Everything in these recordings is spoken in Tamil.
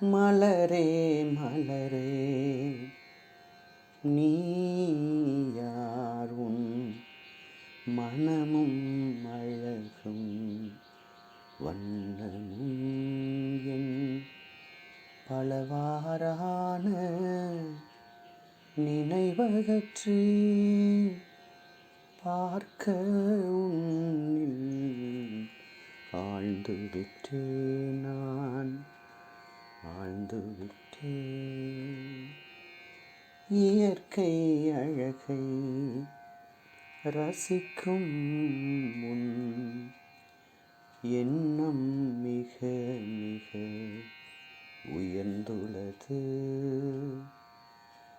மலரே மலரே. நீ யார் மனமும் அழகும். வண்ணமும் என் பலவாறான நினைவகற்றி. பார்க்க உன்னில் ஆழ்ந்து விட்டு நான். ஆழ்ந்து விட்டேன் இயற்கை அழகை ரசிக்கும் முன் எண்ணம் மிக மிக உயர்ந்துள்ளது.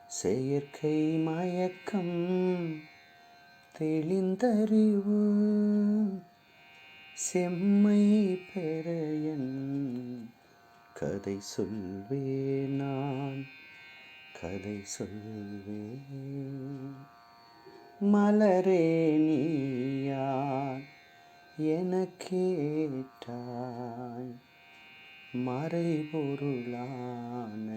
செயற்கை மயக்கம் தெளிந்தறிவு செம்மை பெற என் கதை சொல்வேன் நான் கதை சொல்வேன். மலரே நீயார் என கேட்டாய். மறைபொருளான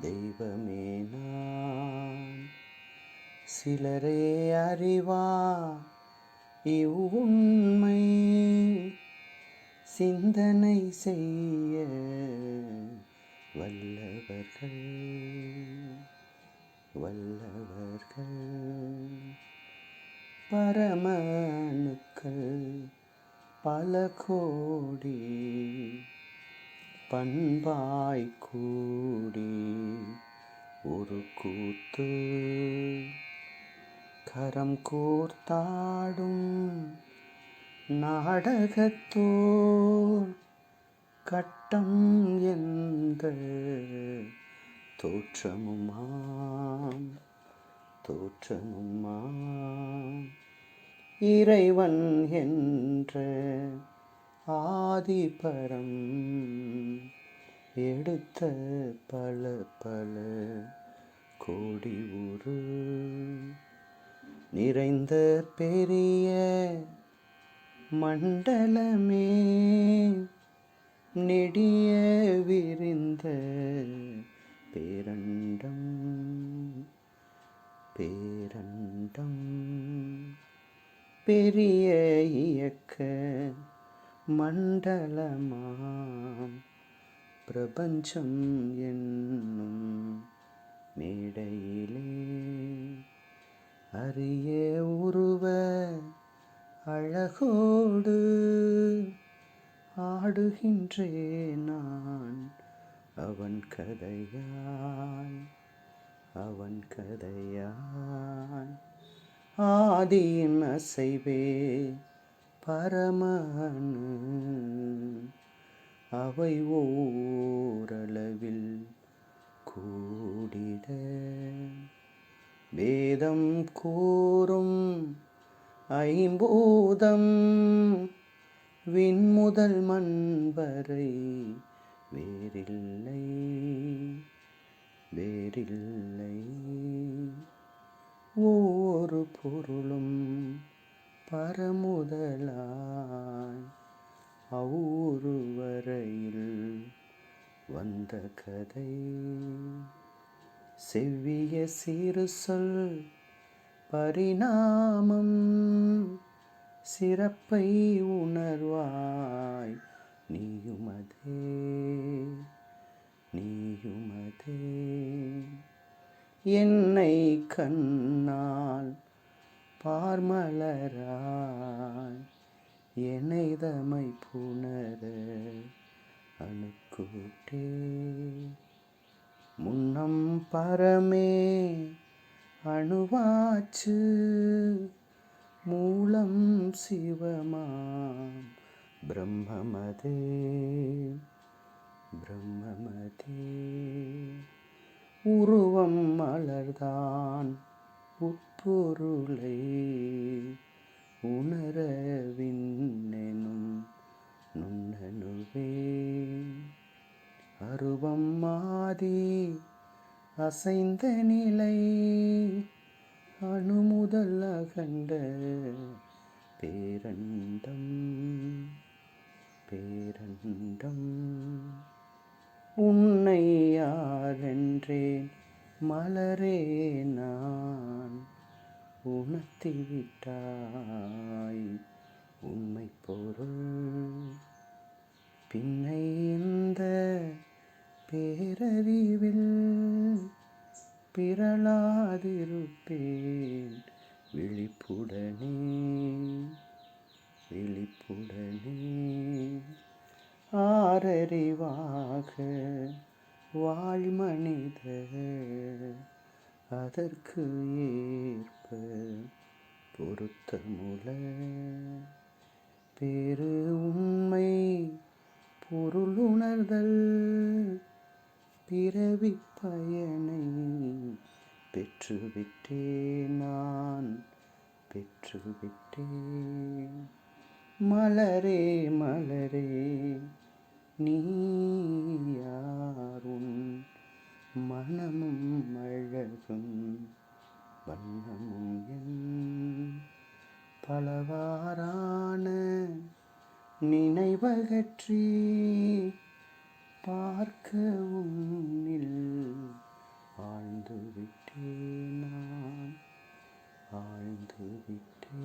தெய்வமே நான். சிலரே அறிவா இவ்வுண்மை சிந்தனை செய்ய வல்லவர்கள் வல்லவர்கள். பரமணுக்கள் பல கோடி பண்பாய் கூடி ஒரு கூத்து. கரம் கூர்த்தாடும் நாடகத்தோர் கட்டம் எந்த தோற்றமுமாம் தோற்றமுமாம். இறைவன் என்ற ஆதிபரம் எடுத்த பல பல கோடி உரு நிறைந்த பெரிய மண்டலமே நெடிய விரிந்த பேரண்டம் பேரண்டம். பெரிய இயக்க மண்டலமாம் பிரபஞ்சம் என் ஆடுகின்றே நான் அவன் கதையாய் அவன் கதையாய் ஆதியின் அசைவே பரமனு அவை ஓரளவில் கூடிட. வேதம் கூறும் ஐம்பூதம் விண்முதல் மண் வரை வேறில்லை வேறில்லை. ஒவ்வொரு பொருளும் பரமுதலாய் அவ்வொரு வரையில் வந்த கதை. செவ்விய சிறு சொல் பரிணாமம் சிறப்பை உணர்வாய். நீயுமதே நீயுமதே என்னை கண்ணால் பார்மலராய் எனைதமை புணர அணுக்கூட்டே. முன்னம் பரமே அணுவாச்சு. மூலம் சிவமாம். பிரம்மமதே பிரம்மமதே. உருவம் மலர்தான் உட்பொருளை. உணர நுண்ணனுவே அருவம் மாதி அசைந்த நிலை அணுமுதல் அகண்ட பேரண்டம் பேரண்டம். உன்னை யாரென்றேன் மலரே நான். உணர்த்தி விட்டாய் உண்மை பொருள். பின்னை இந்த பேரறிவில் பிறளாதிருப்பேன். விழிப்புடனே விழிப்புடனே. ஆரறிவாக வாழ்மனிதர் அதற்கு ஏற்ப பொருத்தமுல. பெரு உண்மை பொருளுணர்தல் பிறவி பயனை பெற்றுவிட்டேன் நான் பெற்றுவிட்டேன். மலரே மலரே நீ யாருன் மனமும் அழகும் வண்ணமும் என் பலவாறான நினைவகற்றி. பார்க்கவும் இல்லை வாழ்ந்து விட்டேன் நான். வாழ்ந்து விட்டேன்.